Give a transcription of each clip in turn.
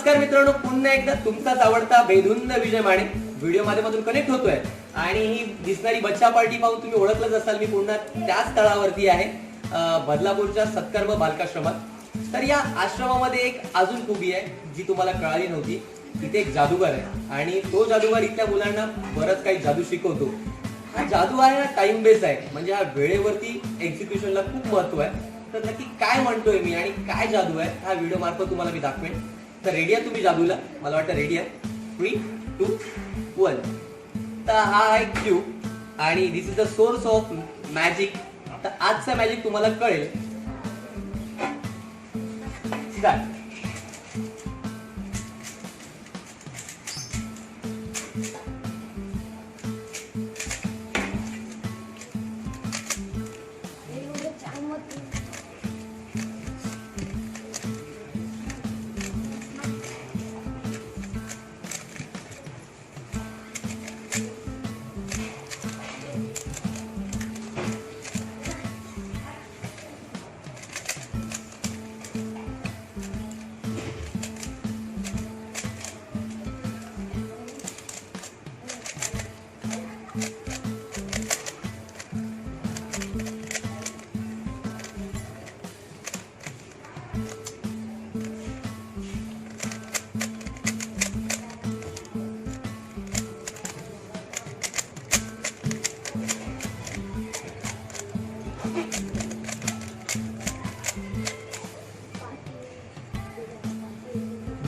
नमस्कार मित्रांनो पुन्हा एकदा तुमचाच आवडता बेधुंद विजय माने. व्हिडिओ माध्यमातून कनेक्ट होतोय. आणि ही दिसणारी बच्चा पार्टी पाहून तुम्ही ओळखलंच असाल मी पुन्हा त्याच स्थळावरती आहे बदलापूरच्या सत्कर्म बालकाश्रमात. तर या आश्रमामध्ये एक अजून खूबी आहे जी तुम्हाला कळाली नव्हती. तिथे एक जादूगार आहे. आणि तो जादूगार इथल्या मुलांना बरंच काही जादू शिकवतो. हा जादू आहे ना टाइम बेस आहे. म्हणजे हा वेळेवरती एक्झिक्युशनला खूप महत्त्व आहे. तर नक्की काय म्हणतोय मी आणि काय जादू आहे हा व्हिडिओ मार्फत तुम्हाला मी दाखवेन. तर रेडी आहे तुम्ही जादूला? मला वाटतं रेडी आहे. थ्री टू वन तर हा आहे क्यू आणि this is the source of magic तर आजचा मॅजिक तुम्हाला कळेल.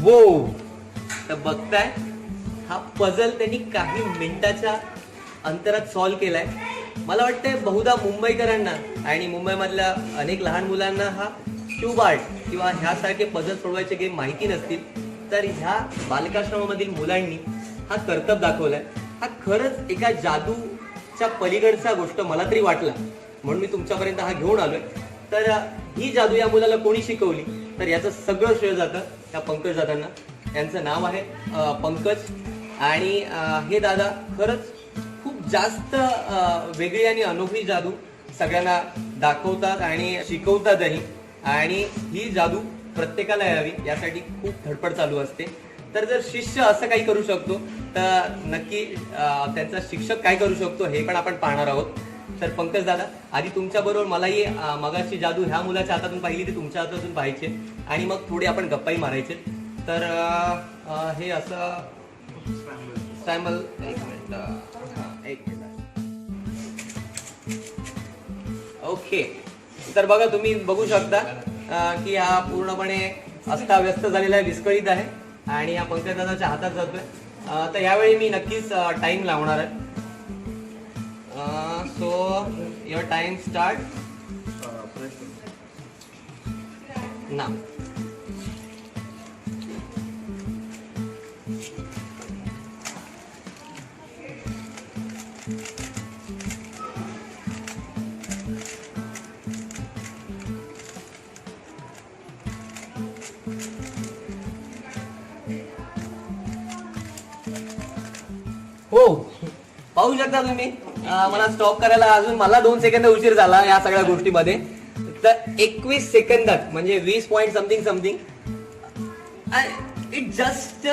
वो तर बघताय हा पझल त्यांनी काही मिनिटाच्या अंतरात सॉल्व केलाय. मला वाटतंय बहुधा मुंबईकरांना आणि मुंबईमधल्या अनेक लहान मुलांना हा क्यूब आर्ट किंवा ह्यासारखे पझल सोडवायचे गेम माहिती नसतील तर ह्या बालकाश्रमामधील मुलांनी हा कर्तब दाखवलाय. हा खरंच एका जादूच्या पलीकडचा गोष्ट मला तरी वाटला. म्हणून मी तुमच्यापर्यंत हा घेऊन आलोय. तर ही जादू या मुलाला कोणी शिकवली? तर याचं सगळं श्रेय जातं त्या पंकज दादांना. यांचं नाव आहे पंकज. आणि हे दादा खरंच खूप जास्त वेगळी आणि अनोखी जादू सगळ्यांना दाखवतात आणि शिकवतातही. आणि ही जादू प्रत्येकाला यावी यासाठी खूप धडपड चालू असते. तर जर शिष्य असं काही करू शकतो तर नक्की त्यांचा शिक्षक काय करू शकतो हे पण आपण पाहणार आहोत. तर पंकज दादा आधी तुमच्या बरोबर मलाही मगाची जादू ह्या मुलाच्या हातातून पाहिली ती तुमच्या हातातून पाहायचे. आणि मग थोडी आपण गप्पाही मारायचे. तर हे असं सॅम्पल एक मिनिट एक ओके. तर बघा तुम्ही बघू शकता की हा पूर्णपणे अस्ताव्यस्त झालेला आहे विस्कळीत आहे. आणि हा पंकज दादाच्या हातात जातोय. तर यावेळी मी नक्कीच टाइम लावणार आहे. सो युअर टाइम स्टार्ट ना हो पाहू शकता तुम्ही अं, मला स्टॉप करायला अजून मला दोन सेकंद उशीर झाला या सगळ्या गोष्टीमध्ये. तर एकवीस सेकंदात म्हणजे वीस point something something it just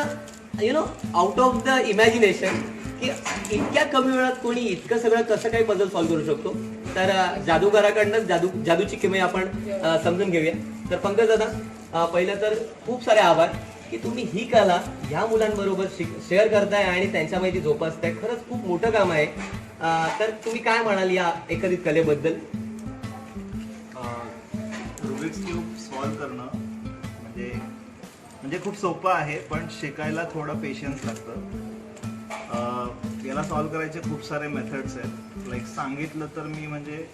you know out of the imagination की इतक्या कमी वेळात कोणी इतकं सगळं कसं काही पझल सॉल्व्ह करू शकतो? तर अं, जादूगाराकडनं जादू जादूची किमया आपण समजून घेऊया. तर पंकज दादा पहिलं तर खूप सारे आभार. की तुम्ही ही कला ह्या मुलांबरोबर शेअर करताय आणि त्यांच्या माहिती जोपासताय खरंच खूप मोठं काम आहे. तर तुम्ही काय म्हणाल या एकत्रित कलेबद्दल? रुबिक्स क्यूब सॉल्व करणं म्हणजे म्हणजे खूप सोपं आहे पण शिकायला थोडं पेशन्स लागतं. याला सॉल्व करायचे खूप सारे मेथड्स आहेत. लाईक सांगितलं तर मी म्हणजे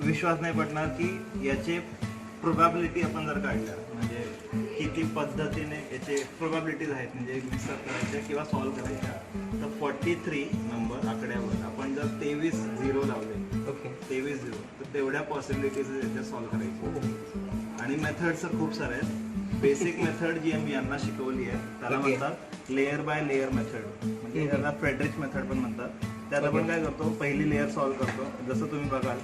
विश्वास नाही पडणार की याचे प्रोबॅबिलिटी आपण जर काढल्या म्हणजे किती पद्धतीने याचे प्रोबॅबिलिटीज आहेत म्हणजे मिक्सर करायच्या किंवा सॉल्व करायच्या तर फॉर्टी थ्री नंबर आकड्यावर आपण जर तेवीस झिरो लावले ओके तेवीस झिरो तर तेवढ्या पॉसिबिलिटीज याच्यात सॉल्व्ह करायचे. आणि मेथड्स खूप सारे आहेत. बेसिक मेथड जी मी यांना शिकवली आहे त्याला. म्हणतात लेअर बाय लेअर मेथड म्हणजे. त्याला फ्रेडरिच मेथड पण म्हणतात. त्यात आपण. काय करतो पहिली लेअर सॉल्व्ह करतो. जसं तुम्ही बघाल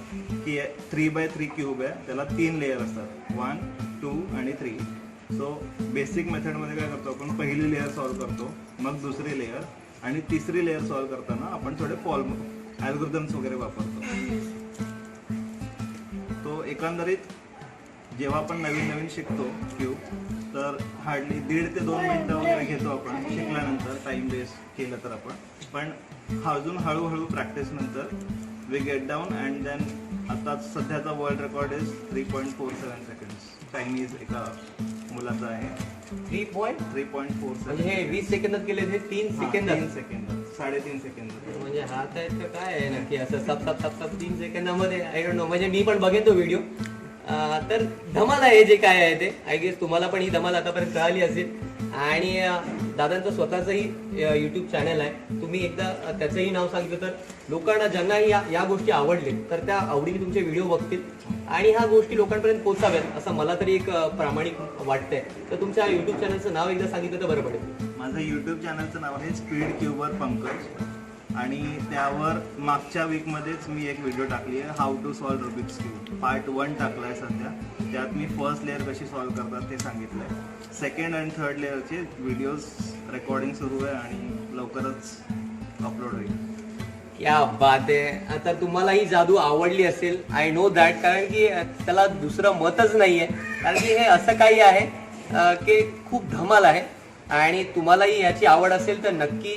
की थ्री बाय थ्री क्यूब आहे त्याला तीन लेअर असतात. वन टू आणि थ्री सो बेसिक मेथडमध्ये काय करतो आपण? पहिली लेअर सॉल्व्ह करतो मग दुसरी लेअर आणि तिसरी लेअर सॉल्व्ह करताना आपण थोडे फॉल्म अल्गोरिदम्स वगैरे वापरतो. तो एकंदरीत जेव्हा आपण नवीन नवीन शिकतो क्यूब तर हार्डली दीड ते दोन मिनटं वगैरे घेतो आपण शिकल्यानंतर टाइम वेस्ट केलं तर आपण. पण अजून हळूहळू प्रॅक्टिस नंतर we get down and then आता सध्याचा world record is three point four seven seconds Chinese एका मुलाचा आहे. Three point three point four म्हणजे हे वीस सेकंदात केले हे तीन सेकंद तीन सेकंद साडेतीन सेकंद म्हणजे हात आहेत का काय आहे नक्की? असं सप सप सप सप तीन सेकंदामध्ये आय डोंट नो म्हणजे मी पण बघेन तो व्हिडिओ तर धमाल आहे जे काय आहे ते. आय गेस तुम्हाला पण ही धमाल आतापर्यंत कळाली असेल. आणि दादांचं स्वतःचंही युट्यूब चॅनल आहे. तुम्ही एकदा त्याचंही नाव सांगितलं तर लोकांना ज्यांनाही या या गोष्टी आवडले तर त्या आवडीने तुमचे व्हिडिओ बघतील. आणि ह्या गोष्टी लोकांपर्यंत पोहोचाव्यात असं मला तरी एक प्रामाणिक वाटतंय. तर तुमच्या युट्यूब चॅनलचं नाव एकदा सांगितलं तर बरं पडेल माझं यूट्यूब चॅनलचं नाव आहे स्पीड क्युबर पंकज आणि त्यावर मागच्या वीकमध्येच मी एक व्हिडिओ टाकली आहे how to solve Rubik's cube part one टाकला आहे सध्या. त्यात मी फर्स्ट लेअर कशी सॉल्व करतात ते सांगितलं आहे सेकंड अँड थर्ड लेअरचे व्हिडिओज रेकॉर्डिंग सुरू आहे आणि लवकरच अपलोड होईल. या बात आहे आता तुम्हाला ही जादू आवडली असेल. आय नो दॅट कारण की त्याला दुसरं मतच नाही आहे कारण की हे असं काही आहे की खूप धमाल आहे. आणि तुम्हालाही याची आवड असेल तर नक्की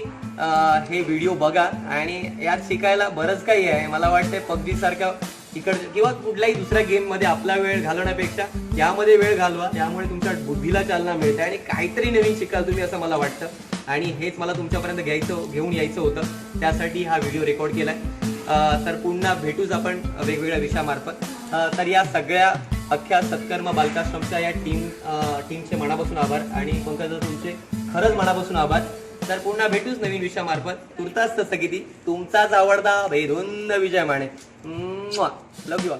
हे व्हिडिओ बघा. आणि यात शिकायला बरंच काही आहे. मला वाटतं पबजी सारख्या इकड किंवा कुठल्याही दुसऱ्या गेममध्ये आपला वेळ घालवण्यापेक्षा यामध्ये वेळ घालवा. त्यामुळे तुमच्या बुद्धीला चालना मिळते आणि काहीतरी नवीन शिकाल तुम्ही असं मला वाटतं. आणि हेच मला तुमच्यापर्यंत घ्यायचं घेऊन यायचं होतं. त्यासाठी हा व्हिडिओ रेकॉर्ड केला आहे तर पुन्हा भेटूच आपण वेगवेगळ्या विषयामार्फत. तर या सगळ्या अख्ख्या सत्कर्म बालकाश्रमच्या या टीम टीमचे मनापासून आभार आणि पंकज तुमचे खरंच मनापासून आभार. तर पुन्हा भेटूच नवीन विषयामार्फत. तुर्तास तसं किती? तुमचाच आवडता भैधुंद Vijay Mane. Love you all